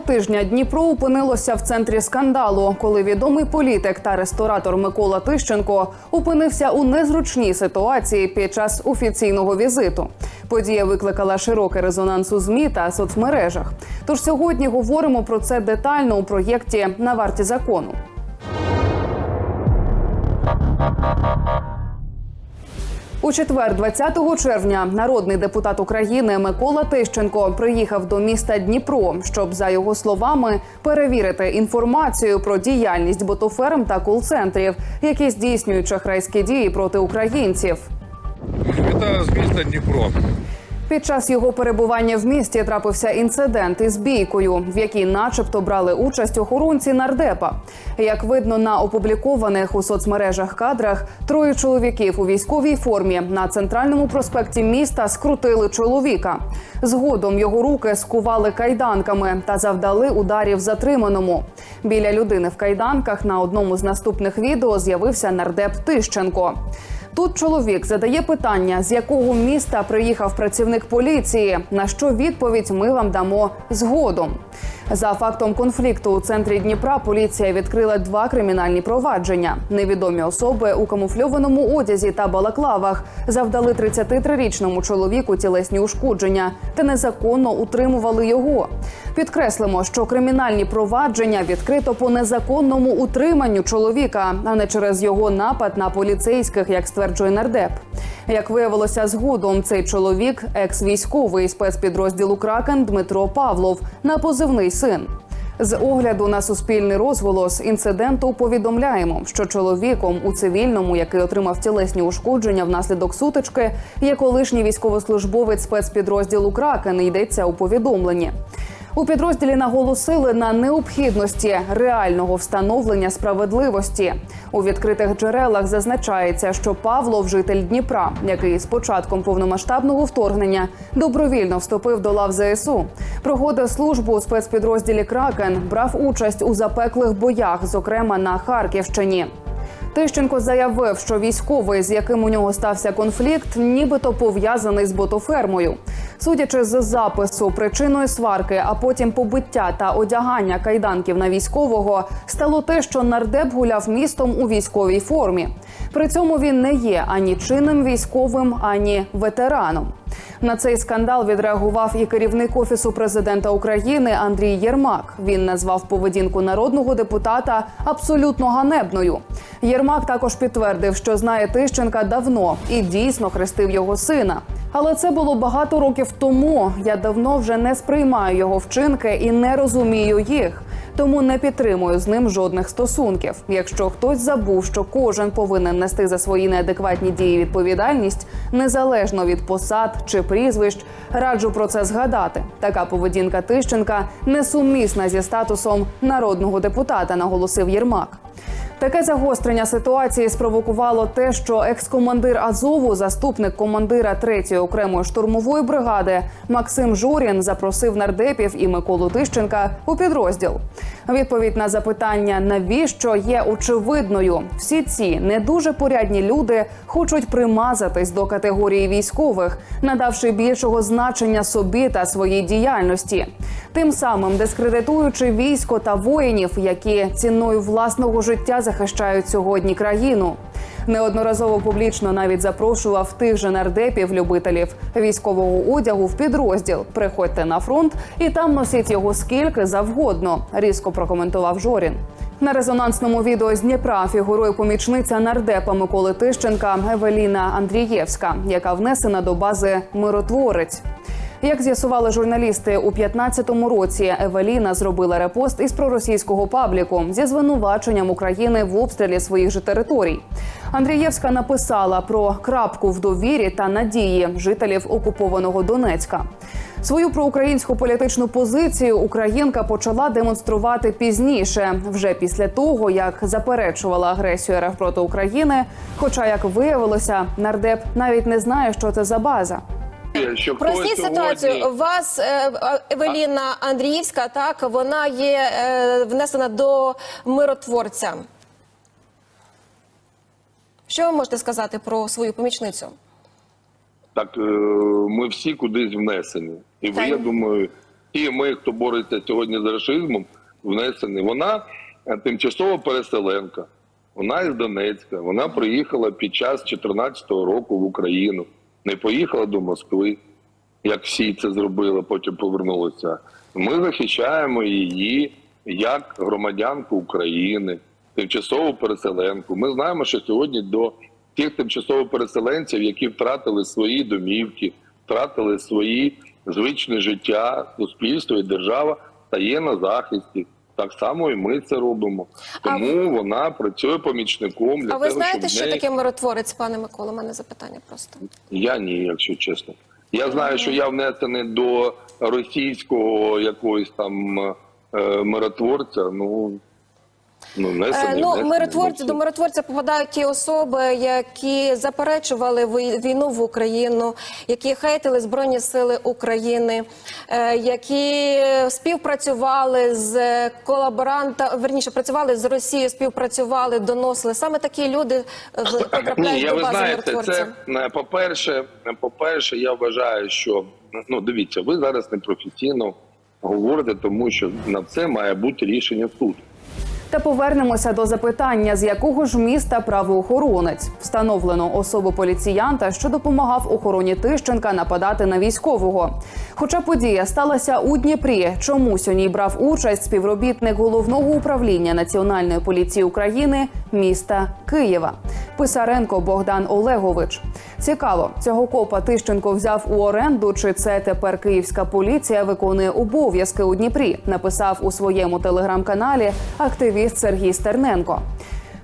Тижня Дніпро опинилося в центрі скандалу, коли відомий політик та ресторатор Микола Тищенко опинився у незручній ситуації під час офіційного візиту. Подія викликала широкий резонанс у змі та соцмережах. Тож сьогодні говоримо про це детально у проєкті на варті закону. У четвер, 20 червня, народний депутат України Микола Тищенко приїхав до міста Дніпро, щоб за його словами перевірити інформацію про діяльність ботоферм та кол-центрів, які здійснюють шахрайські дії проти українців. Вітаю з міста Дніпро. Під час його перебування в місті трапився інцидент із бійкою, в якій, начебто, брали участь охоронці нардепа. Як видно на опублікованих у соцмережах кадрах, троє чоловіків у військовій формі на центральному проспекті міста скрутили чоловіка. Згодом його руки скували кайданками та завдали ударів затриманому. Біля людини в кайданках на одному з наступних відео з'явився нардеп Тищенко. Тут чоловік задає питання, з якого міста приїхав працівник поліції. На що відповідь ми вам дамо згодом. За фактом конфлікту у центрі Дніпра поліція відкрила два кримінальні провадження. Невідомі особи у камуфльованому одязі та балаклавах завдали 33-річному чоловіку тілесні ушкодження та незаконно утримували його. Підкреслимо, що кримінальні провадження відкрито по незаконному утриманню чоловіка, а не через його напад на поліцейських, як стверджує нардеп. Як виявилося згодом, цей чоловік екс-військовий спецпідрозділу Кракен Дмитро Павлов на позивний син. З огляду на суспільний розголос інциденту повідомляємо, що чоловіком у цивільному, який отримав тілесні ушкодження внаслідок сутички, є колишній військовослужбовець спецпідрозділу Кракен. Йдеться у повідомленні. У підрозділі наголосили на необхідності реального встановлення справедливості. У відкритих джерелах зазначається, що Павлов, житель Дніпра, який з початком повномасштабного вторгнення добровільно вступив до лав ЗСУ, проходив службу у спецпідрозділі Кракен, брав участь у запеклих боях, зокрема на Харківщині. Тищенко заявив, що військовий, з яким у нього стався конфлікт, нібито пов'язаний з ботофермою. Судячи з запису, причиною сварки, а потім побиття та одягання кайданків на військового, стало те, що нардеп гуляв містом у військовій формі. При цьому він не є ані чинним військовим, ані ветераном. На цей скандал відреагував і керівник офісу президента України Андрій Єрмак. Він назвав поведінку народного депутата абсолютно ганебною. Єрмак також підтвердив, що знає Тищенка давно і дійсно хрестив його сина. Але це було багато років тому. Я давно вже не сприймаю його вчинки і не розумію їх. Тому не підтримую з ним жодних стосунків. Якщо хтось забув, що кожен повинен нести за свої неадекватні дії відповідальність, незалежно від посад чи прізвищ, раджу про це згадати. Така поведінка Тищенка несумісна зі статусом народного депутата, наголосив Єрмак. Таке загострення ситуації спровокувало те, що екс-командир Азову, заступник командира 3-ї окремої штурмової бригади Максим Журін запросив нардепів і Миколу Тищенка у підрозділ. Відповідь на запитання, навіщо є очевидною. Всі ці не дуже порядні люди хочуть примазатись до категорії військових, надавши більшого значення собі та своїй діяльності, тим самим дискредитуючи військо та воїнів, які ціною власного життя захищають сьогодні країну. Неодноразово публічно навіть запрошував тих же нардепів, любителів військового одягу в підрозділ. Приходьте на фронт і там носіть його скільки завгодно. Різко прокоментував Жорін. На резонансному відео з Дніпра фігурує помічниця нардепа Миколи Тищенка Евеліна Андрієвська, яка внесена до бази миротворець. Як з'ясували журналісти, у 15-му році Евеліна зробила репост із проросійського пабліку зі звинуваченням України в обстрілі своїх же територій. Андрієвська написала про крапку в довірі та надії жителів окупованого Донецька. Свою проукраїнську політичну позицію Українка почала демонструвати пізніше, вже після того як заперечувала агресію РФ проти України. Хоча, як виявилося, нардеп навіть не знає, що це за база. Що Простіть ситуацію. вас е, Евеліна Андріївська, так вона є е, внесена до миротворця. Що ви можете сказати про свою помічницю? Так, е, ми всі кудись внесені. І ви, я думаю, І ми, хто бореться сьогодні з расизмом, внесені. Вона е, тимчасова переселенка. Вона із Донецька. Вона приїхала під час 2014 року в Україну. Не поїхала до Москви, як всі це зробили, потім повернулися. Ми захищаємо її як громадянку України, тимчасову переселенку. Ми знаємо, що сьогодні до тих тимчасово переселенців, які втратили свої домівки, втратили свої звичне життя, суспільство і держава стає на захисті. Так само і ми це робимо. А Тому вона працює помічником для А ви того, знаєте, що неї... таке миротворець, пане Микола? У мене запитання просто. Я ні, якщо чесно. Я знаю, що я внесений до російського якогось там е, миротворця. Ну, ну внесений. Е, ну, внесений, миротворці ну, до миротворця попадають ті особи, які заперечували війну в Україну, які хейтили збройні сили України, е, які співпрацювали з колаборанта, верніше працювали з Росією, співпрацювали, доносили. Саме такі люди е, в- Ні, я до ви знаєте, це е, по-перше, е, по-перше, я вважаю, що ну дивіться, ви зараз непрофесійно говорите, тому що на це має бути рішення суду. Та повернемося до запитання, з якого ж міста правоохоронець встановлено особу поліціянта, що допомагав охороні Тищенка нападати на військового. Хоча подія сталася у Дніпрі, чомусь у ній брав участь співробітник головного управління Національної поліції України міста Києва. Писаренко Богдан Олегович. Цікаво, цього копа Тищенко взяв у оренду, чи це тепер київська поліція виконує обов'язки у Дніпрі. Написав у своєму телеграм-каналі активіст Сергій Стерненко.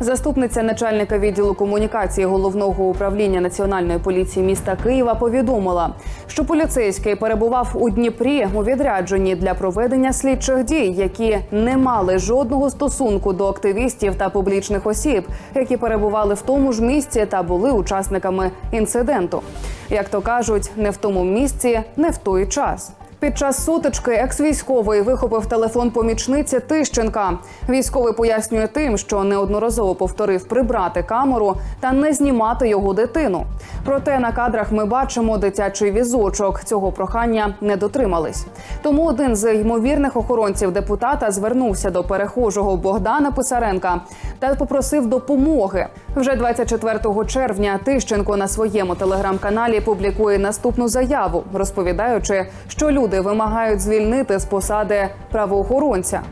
Заступниця начальника відділу комунікації головного управління національної поліції міста Києва повідомила, що поліцейський перебував у Дніпрі у відрядженні для проведення слідчих дій, які не мали жодного стосунку до активістів та публічних осіб, які перебували в тому ж місці та були учасниками інциденту. Як то кажуть, не в тому місці, не в той час. Під час сутички екс-військовий вихопив телефон помічниці Тищенка. Військовий пояснює тим, що неодноразово повторив прибрати камеру та не знімати його дитину. Проте на кадрах ми бачимо дитячий візочок. Цього прохання не дотримались. Тому один з ймовірних охоронців депутата звернувся до перехожого Богдана Писаренка та попросив допомоги. Вже 24 червня Тищенко на своєму телеграм-каналі публікує наступну заяву, розповідаючи, що люди вимагають звільнити з посади правоохоронця.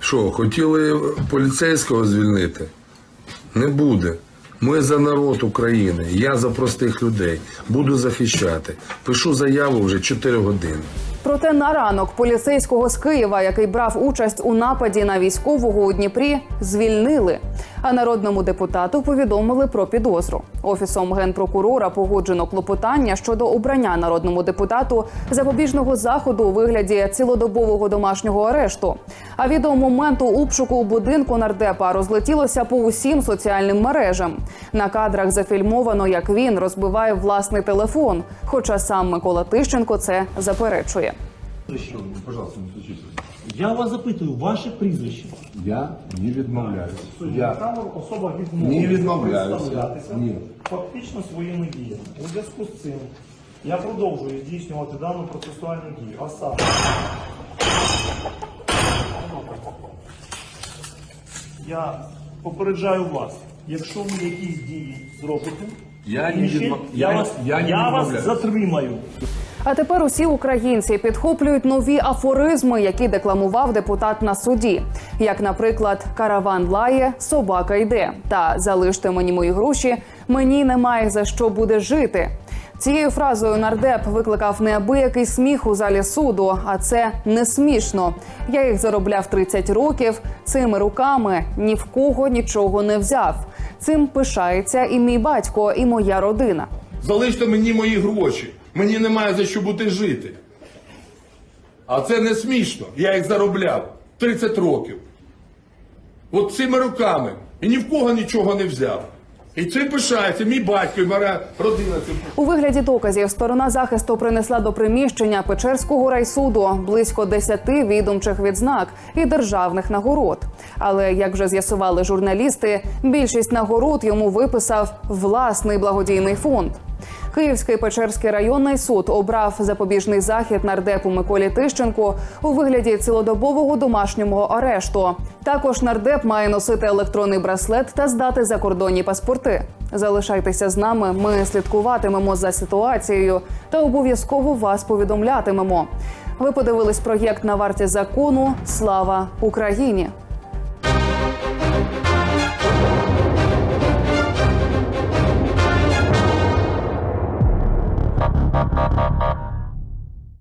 Що, хотіли поліцейського звільнити? Не буде. Ми за народ України. Я за простих людей. Буду захищати. Пишу заяву вже 4 години. Проте на ранок поліцейського з Києва, який брав участь у нападі на військового у Дніпрі, звільнили. А народному депутату повідомили про підозру. Офісом генпрокурора погоджено клопотання щодо обрання народному депутату запобіжного заходу у вигляді цілодобового домашнього арешту. А відео моменту обшуку у будинку нардепа розлетілося по усім соціальним мережам. На кадрах зафільмовано, як він розбиває власний телефон. Хоча сам Микола Тищенко це заперечує. Прізвище, пожалуйста, не стучитесь. Я вас запитую, ваше прізвище. Я не відмовляюсь. Судді Я камеру особа Не відмовляюся. представлятися Ні. фактично своїми діями. У зв'язку з цим я продовжую здійснювати дану процесуальну дію. А саме я попереджаю вас, якщо ви якісь дії зробите, Я не інші, відмов- я, я- вас, я не я вас відмовляюсь. затримаю. А тепер усі українці підхоплюють нові афоризми, які декламував депутат на суді. Як, наприклад, караван лає, собака йде. Та залиште мені мої гроші, мені немає за що буде жити. Цією фразою нардеп викликав неабиякий сміх у залі суду, а це не смішно. Я їх заробляв 30 років. Цими руками ні в кого нічого не взяв. Цим пишається і мій батько, і моя родина. Залиште мені мої гроші. Мені немає за що бути жити. А це не смішно. Я їх заробляв 30 років. От цими руками. І ні в кого нічого не взяв. І цим пишається мій батько і моя родина. цим У вигляді доказів сторона захисту принесла до приміщення Печерського райсуду близько 10 відомчих відзнак і державних нагород. Але як вже з'ясували журналісти, більшість нагород йому виписав власний благодійний фонд. Київський Печерський районний суд обрав запобіжний захід нардепу Миколі Тищенку у вигляді цілодобового домашнього арешту. Також нардеп має носити електронний браслет та здати закордонні паспорти. Залишайтеся з нами. Ми слідкуватимемо за ситуацією та обов'язково вас повідомлятимемо. Ви подивились проєкт на варті закону. Слава Україні!